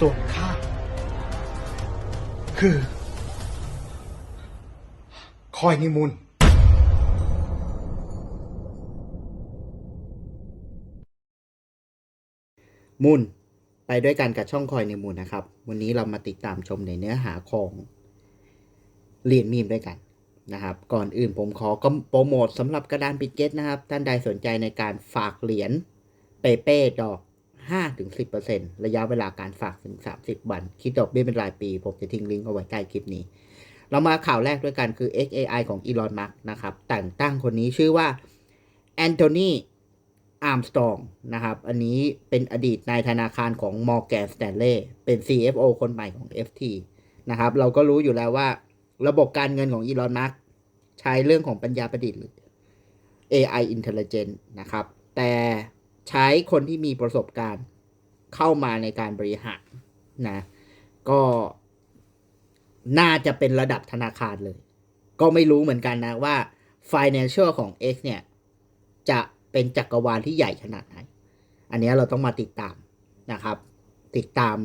ส่วนข้าคือ คอยนิมุนมุนไปด้วยกันกับช่องคอยในมูลนะครับ วันนี้เรามาติดตามชมในเนื้อหาของเหรียญมีมด้วยกันนะครับ ก่อนอื่นผมขอก็โปรโมทสำหรับกระดานปิดเก็ตนะครับ ท่านใดสนใจในการฝากเหรียญเปเป้ดอก 5-10%ระยะเวลาการฝากถึง 30 วัน คิดดอกเบี้ยเป็นรายปี ผมจะทิ้งลิงก์เอาไว้ใต้คลิปนี้ เรามาข่าวแรกด้วยกันคือ XAI ของอีลอน มัสนะครับ แต่งตั้งคนนี้ชื่อว่าแอนโทนีอาร์มสตรองนะครับ อันนี้เป็นอดีตนายธนาคารของ Morgan Stanley เป็น CFO คนใหม่ของ FT นะครับ เราก็รู้อยู่แล้วว่า ระบบการเงินของอีลอน มัสใช้เรื่องของปัญญาประดิษฐ์หรือ AI Intelligence นะครับ แต่ ใช้คนที่มีประสบการณ์เข้ามาในการบริหารนะ ก็น่าจะเป็นระดับธนาคารเลย ก็ไม่รู้เหมือนกันนะว่า Financial ของ X เนี่ย จะเป็นจักรวาลที่ใหญ่ขนาดไหน อันนี้เราต้องมาติดตามนะครับ ติดตาม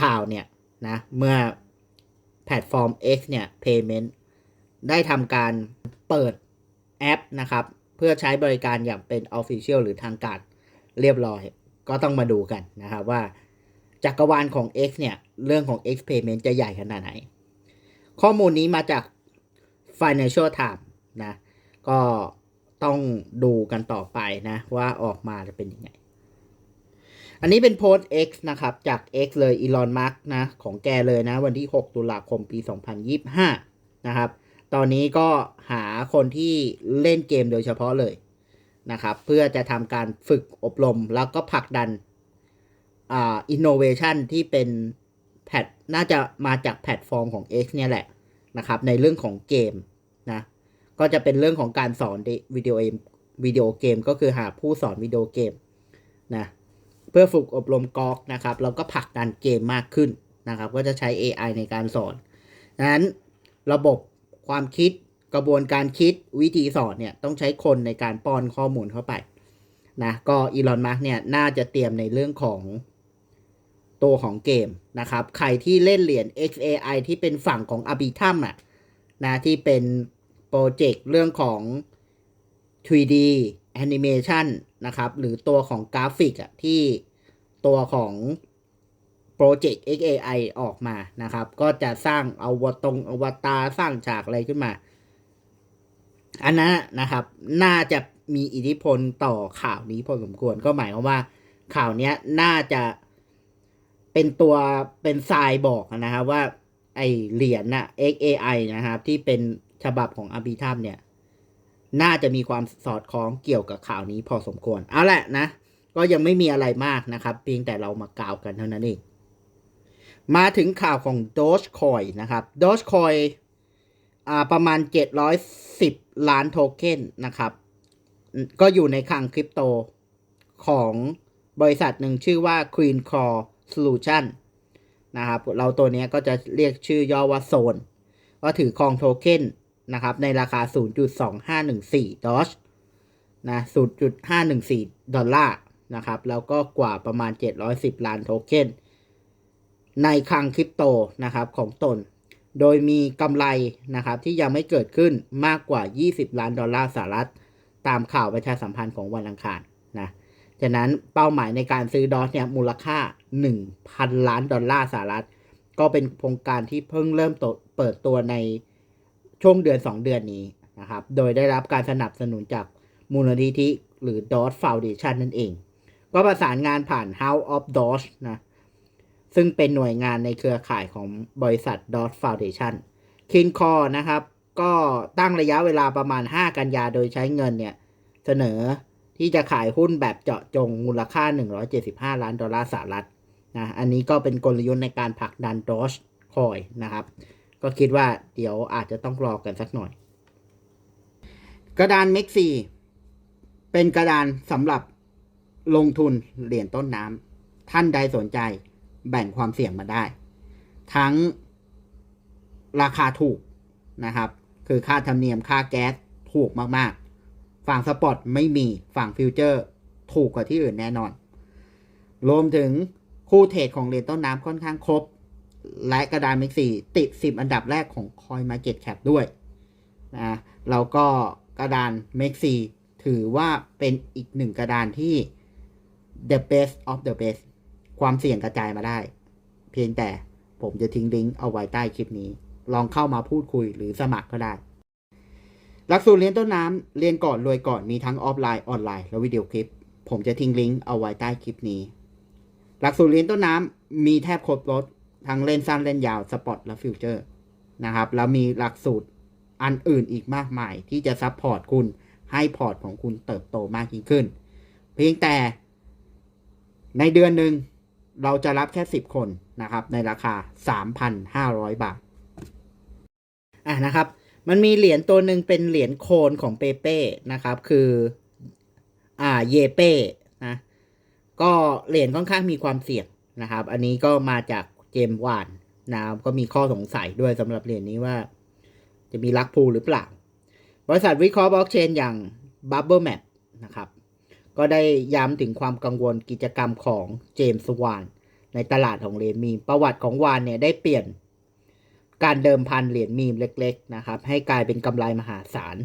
ข่าวเนี่ยนะ เมื่อแพลตฟอร์ม X เนี่ย Payment ได้ทำการเปิดแอปนะครับ เพื่อใช้บริการอย่างเป็น Official หรือทางการเรียบร้อย ก็ต้องมาดูกันนะครับว่าจักรวาลของ X เนี่ยเรื่องของ X Payment จะใหญ่ขนาดไหน ข้อมูลนี้มาจาก Financial Times นะก็ต้องดูกันต่อไปนะว่าออกมาจะเป็นยังไง อันนี้เป็นโพสต์ X นะครับจาก X เลยอีลอนมัสนะของแกเลยนะวันที่ 6 ตุลาคมปี 2025 นะครับ ตอนนี้ก็หาคนที่เล่นเกมโดยเฉพาะเลยนะครับ เพื่อจะทำการฝึกอบรมแล้วก็ผลักดันอ่าอินโนเวชันที่เป็นแพทน่าจะมาจากแพลตฟอร์มของ X เนี่ยแหละนะครับ ในเรื่องของเกมนะก็จะเป็นเรื่องของการสอนวิดีโอเกมวิดีโอเกมก็คือหาผู้สอนวิดีโอเกมนะเพื่อฝึกอบรมกอกนะครับแล้วก็ผลักดันเกมมากขึ้นนะครับ ก็จะใช้ AI ในการสอนดังนั้นระบบ ความคิดกระบวนการคิดวิธีสอนเนี่ยต้องใช้คนในการป้อนข้อมูลเข้าไปนะก็อีลอนมัสเนี่ยน่าจะเตรียมในเรื่องของตัวของเกมนะครับ ใครที่เล่นเหรียญ XAI ที่เป็นฝั่งของ a r b i t r u m อะนะที่เป็นโปรเจกต์เรื่องของ 3D Animation นะครับ หรือตัวของกราฟิกอะที่ตัวของ โปรเจกต์ XAI ออกมานะครับ ก็จะสร้างเอาวตรงอวตารสร้างฉากอะไรขึ้นมา อันนั้นนะครับ น่าจะมีอิทธิพลต่อข่าวนี้พอสมควรก็หมายความว่า ข่าวนี้น่าจะเป็นตัวเป็นทรายบอกนะครับว่า ไอเหรียญน่ะ XAI นะครับ ที่เป็นฉบับของอภิธรรมเนี่ย น่าจะมีความสอดคล้องเกี่ยวกับข่าวนี้พอสมควร เอาแหละนะ ก็ยังไม่มีอะไรมากนะครับ เพียงแต่เรามากล่าวกันเท่านั้นเอง มาถึงข่าวของ Dogecoin นะครับ Dogecoin อ่าประมาณ 710 ล้านโทเค็นนะครับ ก็อยู่ในคลังคริปโตของบริษัทหนึ่งชื่อว่า Queen Core Solution นะครับ เราตัวนี้ก็จะเรียกชื่อย่อว่าโซนก็ถือครองโทเค็นนะครับ ในราคา 0.2514 ดอชนะ 0.514 ดอลลาร์นะครับ แล้วก็กว่าประมาณ 710 ล้านโทเค็น ในคลังคริปโตนะครับของตน โดยมีกำไรนะครับที่ยังไม่เกิดขึ้นมากกว่า 20 ล้านดอลลาร์สหรัฐ ตามข่าวประชาสัมพันธ์ของวันอังคารนะฉะนั้นเป้าหมายในการซื้อดอทเนี่ยมูลค่า 1,000 ล้านดอลลาร์สหรัฐ ก็เป็นโครงการที่เพิ่งเริ่มเปิดตัวในช่วงเดือน 2 เดือนนี้นะครับ โดยได้รับการสนับสนุนจากมูลนิธิหรือ DOT Foundation นั่นเอง ก็ประสานงานผ่าน House of Doge นะ ซึ่งเป็นหน่วยงานในเครือข่ายของบริษัท DOT Foundation คินคอนะครับ ก็ตั้งระยะเวลาประมาณ 5 กันยาโดยใช้เงินเนี่ย เสนอที่จะขายหุ้นแบบเจาะจงมูลค่า 175 ล้านดอลลาร์สหรัฐนะอันนี้ก็เป็นกลยุทธ์ในการผลักดัน Doge Coin นะครับ ก็คิดว่าเดี๋ยวอาจจะต้องรอกันสักหน่อย กระดานเม็กซีเป็นกระดานสำหรับลงทุนเหรียญต้นน้ำท่านใดสนใจ แบ่งความเสี่ยงมาได้ ทั้งราคาถูกนะครับ คือค่าธรรมเนียมค่าแก๊สถูกมากๆ ฝั่งสปอร์ตไม่มีฝั่งฟิวเจอร์ถูกกว่าที่อื่นแน่นอน รวมถึงคู่เทรดของเหรียญต้นน้ำค่อนข้างครบ และกระดานเม็กซี่ติด 10 อันดับแรกของ Coin Market Cap ด้วยนะแล้วก็กระดานเม็กซี่ถือว่าเป็นอีกหนึ่งกระดานที่ the best of the best ความเสี่ยงกระจายมาได้ เพียงแต่ผมจะทิ้งลิงก์เอาไว้ใต้คลิปนี้ ลองเข้ามาพูดคุยหรือสมัครก็ได้ หลักสูตรเรียนต้นน้ำเรียนก่อนรวยก่อนมีทั้งออฟไลน์ออนไลน์และวิดีโอคลิป ผมจะทิ้งลิงก์เอาไว้ใต้คลิปนี้ หลักสูตรเรียนต้นน้ำมีแทบครบรถทั้งเล่นสั้นเล่นยาวสปอร์ตและฟิวเจอร์นะครับแล้วมีหลักสูตรอันอื่นอีกมากมาย ที่จะซัพพอร์ตคุณให้พอร์ตของคุณเติบโตมากยิ่งขึ้น เพียงแต่ในเดือนหนึ่ง เราจะรับแค่ 10 คนนะครับ ในราคา 3,500 บาท อะนะครับ มันมีเหรียญตัวหนึ่งเป็นเหรียญโคนของเปเป้นะครับ คือ อ่า เยเป้นะ ก็เหรียญค่อนข้างมีความเสี่ยงนะครับ อันนี้ก็มาจากเจมวานนะครับก็มีข้อสงสัยด้วยสำหรับเหรียญนี้ว่า จะมีลักพูลหรือเปล่า บริษัทวิเคราะห์บล็อกเชนอย่าง Bubble Map นะครับ ก็ได้ย้ำถึงความกังวลกิจกรรมของเจมส์วาน ในตลาดของเหรียญมีม ประวัติของวานเนี่ยได้เปลี่ยนการเดิมพันเหรียญมีมเล็ก ๆ นะครับ ให้กลายเป็นกำไรมหาศาล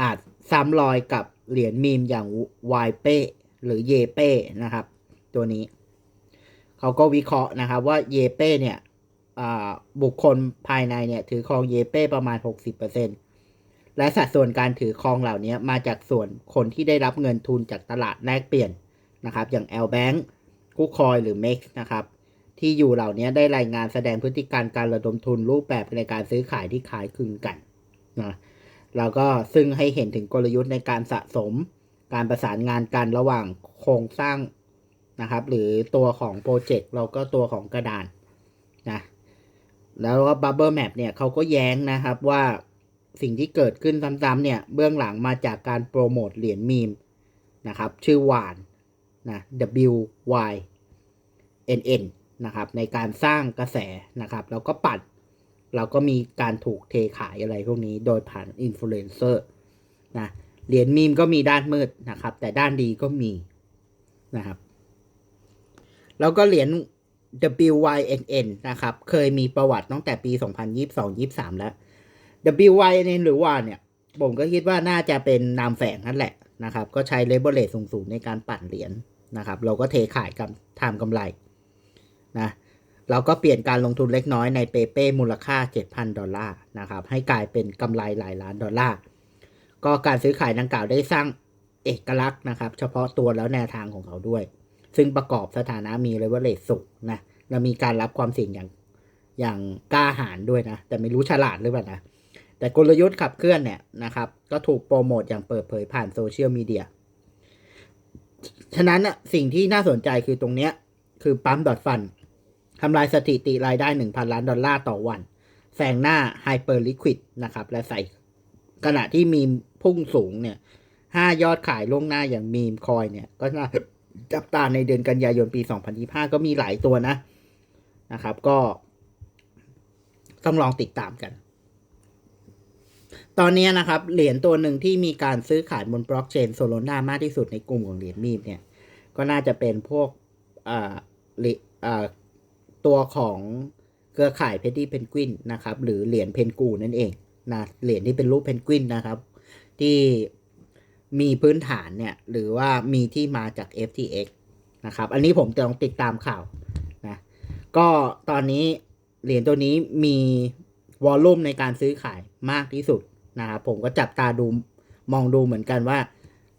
อาจซ้ำรอยกับเหรียญมีมอย่างวายเป้หรือเยเป้นะครับ ตัวนี้ เขาก็วิเคราะห์นะครับว่าเยเป้เนี่ยบุคคลภายในเนี่ยถือครองเยเป้ประมาณ 60% และสัดส่วนการถือครองเหล่านี้มาจากส่วนคนที่ได้รับเงินทุนจากตลาดแลกเปลี่ยนนะครับ อย่าง L Bank คู่คอยหรือ MEX นะครับ ที่อยู่เหล่านี้ได้รายงานแสดงพฤติการการระดมทุนรูปแบบในการซื้อขายที่ขายคลึงกันนะแล้วก็ซึ่งให้เห็นถึงกลยุทธ์ในการสะสมการประสานงานกันระหว่างโครงสร้างนะครับ หรือตัวของโปรเจกต์แล้วก็ตัวของกระดานนะแล้วก็ Bubble Map เนี่ยเขาก็แย้งนะครับว่า สิ่งที่เกิดขึ้นซ้ำๆเนี่ย เบื้องหลังมาจากการโปรโมทเหรียญมีมนะครับ ชื่อวานนะ W Y N N นะครับ ในการสร้างกระแสนะครับ แล้วก็ปัดเราก็มีการถูกเทขายอะไรพวกนี้ โดยผ่านอินฟลูเอนเซอร์นะเหรียญมีมก็มีด้านมืดนะครับ แต่ด้านดีก็มีนะครับ แล้วก็เหรียญ WYNN นะครับ เคยมีประวัติตั้งแต่ปี 2022-23 แล้ว WYNN หรือว่าเนี่ย ผมก็คิดว่าน่าจะเป็นนามแฝงนั่นแหละนะครับ ก็ใช้เลเวลเลทสูงๆในการปั่นเหรียญนะครับ เราก็เทขายกับทำกำไรนะเราก็เปลี่ยนการลงทุนเล็กน้อยในเปเป้มูลค่า 7,000 ดอลลาร์นะครับ ให้กลายเป็นกำไรหลายล้านดอลลาร์ ก็การซื้อขายดังกล่าวได้สร้างเอกลักษณ์นะครับ เฉพาะตัวแล้วแนวทางของเขาด้วย ซึ่งประกอบสถานะมีเลเวลเลทสูงนะและมีการรับความเสี่ยงอย่างอย่างกล้าหาญด้วยนะ แต่ไม่รู้ฉลาดหรือเปล่านะ แต่กลยุทธ์ขับเคลื่อนเนี่ยนะครับ ก็ถูกโปรโมทอย่างเปิดเผยผ่านโซเชียลมีเดีย ฉะนั้นน่ะสิ่งที่น่าสนใจคือตรงเนี้ยคือปั๊มดอทฟันทำลายสถิติรายได้ 1,000 ล้านดอลลาร์ต่อวัน แซงหน้าไฮเปอร์ลิควิดนะครับ และใส่ขณะที่มีพุ่งสูงเนี่ยห้ายอดขายล่วงหน้าอย่างมีมคอยเนี่ย ก็น่าจับตาในเดือนกันยายนปี 2025 ก็มีหลายตัวนะนะครับ ก็ต้องลองติดตามกัน ตอนนี้นะครับ เหรียญตัวหนึ่งที่มีการซื้อขายบนบล็อกเชนโซโลนามากที่สุดในกลุ่มของเหรียญมีมเนี่ย ก็น่าจะเป็นพวกอ่าอ่าตัวของเครือข่ายเพดดี้เพนกวินนะครับ หรือเหรียญเพนกูนั่นเองนะเหรียญที่เป็นรูปเพนกวินนะครับ ที่มีพื้นฐานเนี่ย หรือว่ามีที่มาจาก FTX นะครับ อันนี้ผมจะลองติดตามข่าวนะก็ตอนนี้เหรียญตัวนี้มีวอลลุ่มในการซื้อขายมากที่สุด นะครับผมก็จับตาดูมองดูเหมือนกันว่า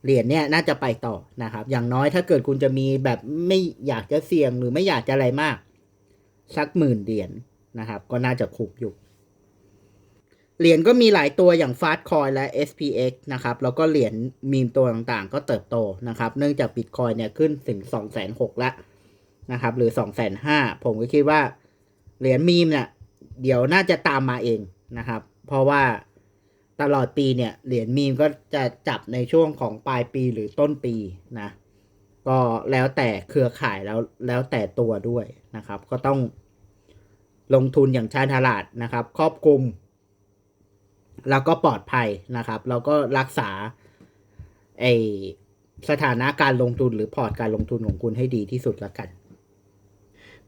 เหรียญเนี่ยน่าจะไปต่อนะครับ อย่างน้อยถ้าเกิดคุณจะมีแบบไม่อยากจะเสี่ยงหรือไม่อยากจะอะไรมาก สักหมื่นเหรียญนะครับ ก็น่าจะคุ้มอยู่ เหรียญก็มีหลายตัวอย่าง Fast Coin และ SPX นะครับ แล้วก็เหรียญมีมตัวต่างๆ ก็เติบโตนะครับ เนื่องจาก Bitcoin เนี่ยขึ้นถึง 2 6 0 0 0แล้วนะครับ หรือ 2 5 0 0 0ผมก็คิดว่าเหรียญมีมเนี่ยเดี๋ยวน่าจะตามมาเองนะครับ เพราะว่า ตลอดปีเนี่ยเหรียญมีมก็จะจับในช่วงของปลายปีหรือต้นปีนะก็แล้วแต่เครือข่ายแล้วแล้วแต่ตัวด้วยนะครับ ก็ต้องลงทุนอย่างชาญฉลาดนะครับ ครอบคลุม แล้วก็ปลอดภัยนะครับ แล้วก็รักษาไอสถานะการลงทุนหรือพอร์ตการลงทุนของคุณให้ดีที่สุดละกัน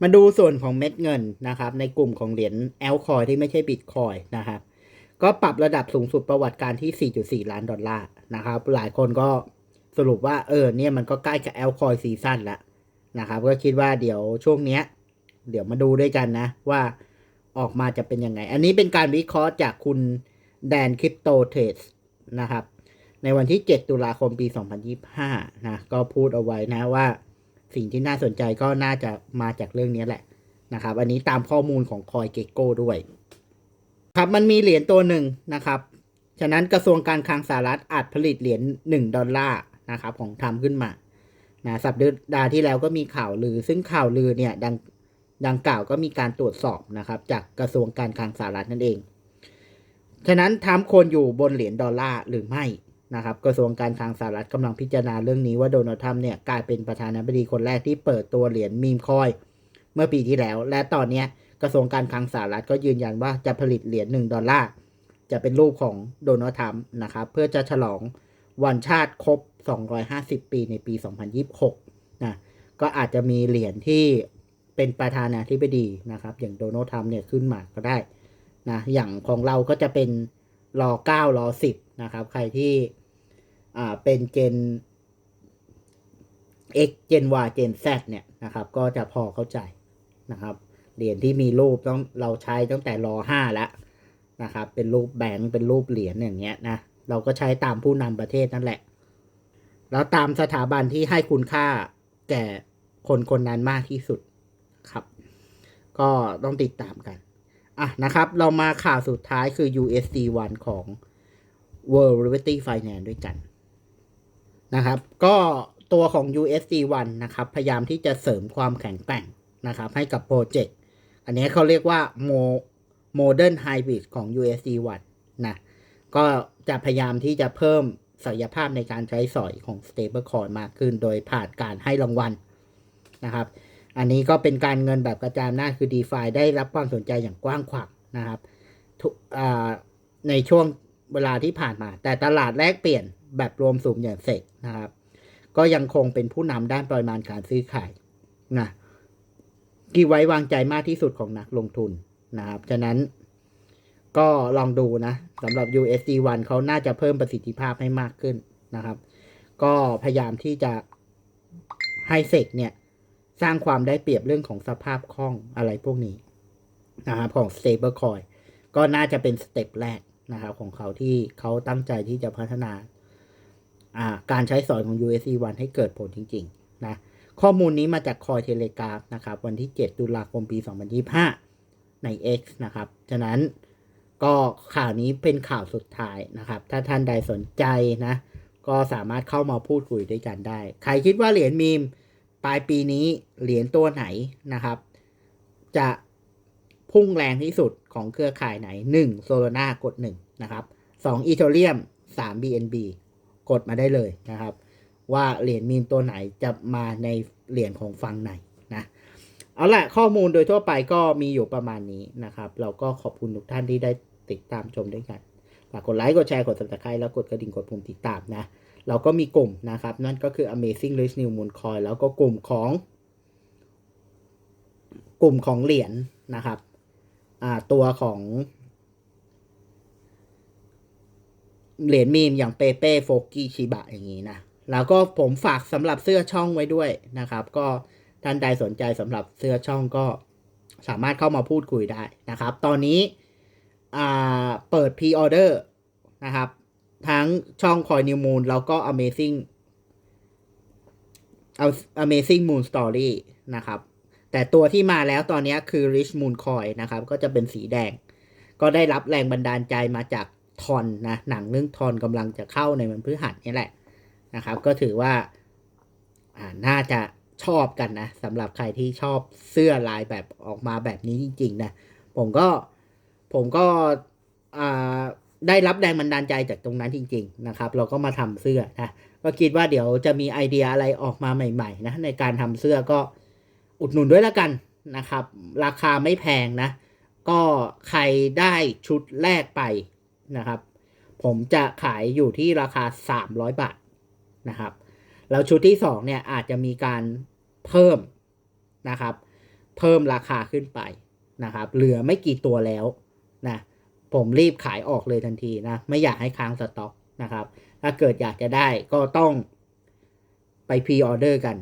มาดูส่วนของเม็ดเงินนะครับ ในกลุ่มของเหรียญแอลคอยที่ไม่ใช่บิตคอยนะครับ ก็ปรับระดับสูงสุดประวัติการที่ 4.4 ล้านดอลลาร์นะครับ หลายคนก็สรุปว่าเออเนี่ยมันก็ใกล้กับแอลคอยซีซั่นแล้วนะครับ ก็คิดว่าเดี๋ยวช่วงเนี้ย เดี๋ยวมาดูด้วยกันนะ ว่าออกมาจะเป็นยังไง อันนี้เป็นการวิเคราะห์จากคุณแดนคริปโตเทรดนะครับ ในวันที่ 7 ตุลาคมปี 2025 นะ ก็พูดเอาไว้นะว่า สิ่งที่น่าสนใจก็น่าจะมาจากเรื่องนี้แหละนะครับ อันนี้ตามข้อมูลของคอยเกโก้ด้วย ครับมันมีเหรียญตัวหนึ่งนะครับ ฉะนั้นกระทรวงการคลังสหรัฐอาจผลิตเหรียญ1ดอลลาร์นะครับของทำขึ้นมานะสัปดาห์ที่แล้วก็มีข่าวลือ ซึ่งข่าวลือเนี่ยดังดังกล่าวก็มีการตรวจสอบนะครับ จากกระทรวงการคลังสหรัฐนั่นเอง ฉะนั้นทำควรอยู่บนเหรียญดอลลาร์หรือไม่นะครับ กระทรวงการคลังสหรัฐกำลังพิจารณาเรื่องนี้ว่าโดนัลด์ทรัมป์เนี่ยกลายเป็นประธานาธิบดีคนแรกที่เปิดตัวเหรียญมีมคอย เมื่อปีที่แล้ว และตอนเนี้ย กระทรวงการคลังสหรัฐก็ยืนยันว่าจะผลิตเหรียญ1ดอลลาร์จะเป็นรูปของโดนัลด์ทรัมป์นะครับเพื่อจะฉลองวันชาติครบ 250 ปีในปี 2026 นะ ก็อาจจะมีเหรียญที่เป็นประธานาธิบดีนะครับ อย่างโดนัลด์ทรัมป์เนี่ยขึ้นมาก็ได้นะ อย่างของเราก็จะเป็นรอ9รอ10 นะครับ ใครที่อ่าเป็นเจน X เจน Y เจน Z เนี่ยนะครับ ก็จะพอเข้าใจนะครับ เหรียญที่มีรูปต้องเราใช้ตั้งแต่รอ5แล้วนะครับ เป็นรูปแบงค์เป็นรูปเหรียญอย่างเงี้ยนะเราก็ใช้ตามผู้นำประเทศนั่นแหละ แล้วตามสถาบันที่ให้คุณค่าแก่คนคนนั้นมากที่สุดครับ ก็ต้องติดตามกันอะนะครับ เรามาข่าวสุดท้ายคือ USD 1ของ World Liberty Finance ด้วยกันนะครับ ก็ตัวของ USD 1นะครับ พยายามที่จะเสริมความแข็งแกร่งนะครับ ให้กับโปรเจกต์ อันนี้เขาเรียกว่า Modern Hybrid ของ USD 1นะก็จะพยายามที่จะเพิ่มศักยภาพในการใช้สอยของ Stablecoin มากขึ้น โดยผ่านการให้รางวัลนะครับ อันนี้ก็เป็นการเงินแบบกระจายอำนาคือ DeFi ได้รับความสนใจอย่างกว้างขวางนะครับในช่วงเวลาที่ผ่านมา แต่ตลาดแลกเปลี่ยนแบบรวมสูงอย่างเสกนะครับ ก็ยังคงเป็นผู้นำด้านปริมาณการซื้อขายนะ ที่ไว้วางใจมากที่สุดของนักลงทุนนะครับ ฉะนั้นก็ลองดูนะสำหรับ USD 1 เขาน่าจะเพิ่มประสิทธิภาพให้มากขึ้นนะครับ ก็พยายามที่จะให้เซกเนี่ย สร้างความได้เปรียบเรื่องของสภาพคล่องอะไรพวกนี้นะครับของ Stablecoin ก็น่าจะเป็นสเต็ปแรกนะครับของเขาที่เขาตั้งใจที่จะพัฒนาการใช้สอยของ USD 1 ให้เกิดผลจริง ๆ นะ ข้อมูลนี้มาจากคอยเทเลกราฟนะครับวันที่ 7 ตุลาคมปี 2025 ใน X นะครับ ฉะนั้นก็ข่าวนี้เป็นข่าวสุดท้ายนะครับ ถ้าท่านใดสนใจนะ ก็สามารถเข้ามาพูดคุยด้วยกันได้ ใครคิดว่าเหรียญมีมปลายปีนี้เหรียญตัวไหนนะครับ จะพุ่งแรงที่สุดของเครือข่ายไหน 1. โซโลนากด 1 นะครับ 2. อีเทเรียม 3. BNB กดมาได้เลยนะครับ ว่าเหรียญมีมตัวไหนจะมาในเหรียญของฝั่งไหนนะเอาละข้อมูลโดยทั่วไปก็มีอยู่ประมาณนี้นะครับ เราก็ขอบคุณทุกท่านที่ได้ติดตามชมด้วยกันฝากกดไลค์กดแชร์กด subscribe แล้วกดกระดิ่งกดปุ่มติดตามนะ เราก็มีกลุ่มนะครับ นั่นก็คือ Amazing Rich New Moon Coin แล้วก็กลุ่มของ กลุ่มของเหรียญนะครับอ่าตัวของเหรียญมีมอย่างเปเป้โฟกี้ชิบะอย่างนี้นะ แล้วก็ผมฝากสำหรับเสื้อช่องไว้ด้วยนะครับ ก็ท่านใดสนใจสำหรับเสื้อช่องก็สามารถเข้ามาพูดคุยได้นะครับ ตอนนี้เปิดพรีออเดอร์นะครับ ทั้งช่องคอยนิวมูนแล้วก็ Amazing เอา Amazing Moon Story นะครับ แต่ตัวที่มาแล้วตอนนี้คือ Rich Moon Coin นะครับ ก็จะเป็นสีแดง ก็ได้รับแรงบันดาลใจมาจากทอนนะ หนังเรื่องทอนกำลังจะเข้าในวันพฤหัสนี่แหละ นะครับ ก็ถือว่าน่าจะชอบกันนะสำหรับใครที่ชอบเสื้อลายแบบออกมาแบบนี้จริงๆนะผมก็ผมก็ได้รับแรงบันดาลใจจากตรงนั้นจริง ๆ นะครับ เราก็มาทำเสื้อนะก็คิดว่าเดี๋ยวจะมีไอเดียอะไรออกมาใหม่ๆนะในการทำเสื้อก็อุดหนุนด้วยแล้วกันนะครับ ราคาไม่แพงนะ ก็ใครได้ชุดแรกไปนะครับ ผมจะขายอยู่ที่ราคา 300 บาท นะครับแล้วชุดที่2เนี่ยอาจจะมีการเพิ่มนะครับ เพิ่มราคาขึ้นไปนะครับ เหลือไม่กี่ตัวแล้วนะผมรีบขายออกเลยทันทีนะไม่อยากให้ค้างสต็อกนะครับ ถ้าเกิดอยากจะได้ก็ต้องไปพรีออเดอร์กัน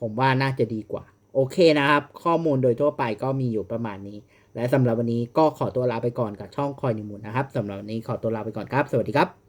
ผมว่าน่าจะดีกว่า โอเคนะครับ ข้อมูลโดยทั่วไปก็มีอยู่ประมาณนี้ และสำหรับวันนี้ก็ขอตัวลาไปก่อนกับช่องคอยนิมูลนะครับสำหรับวันนี้ขอตัวลาไปก่อนครับ สวัสดีครับ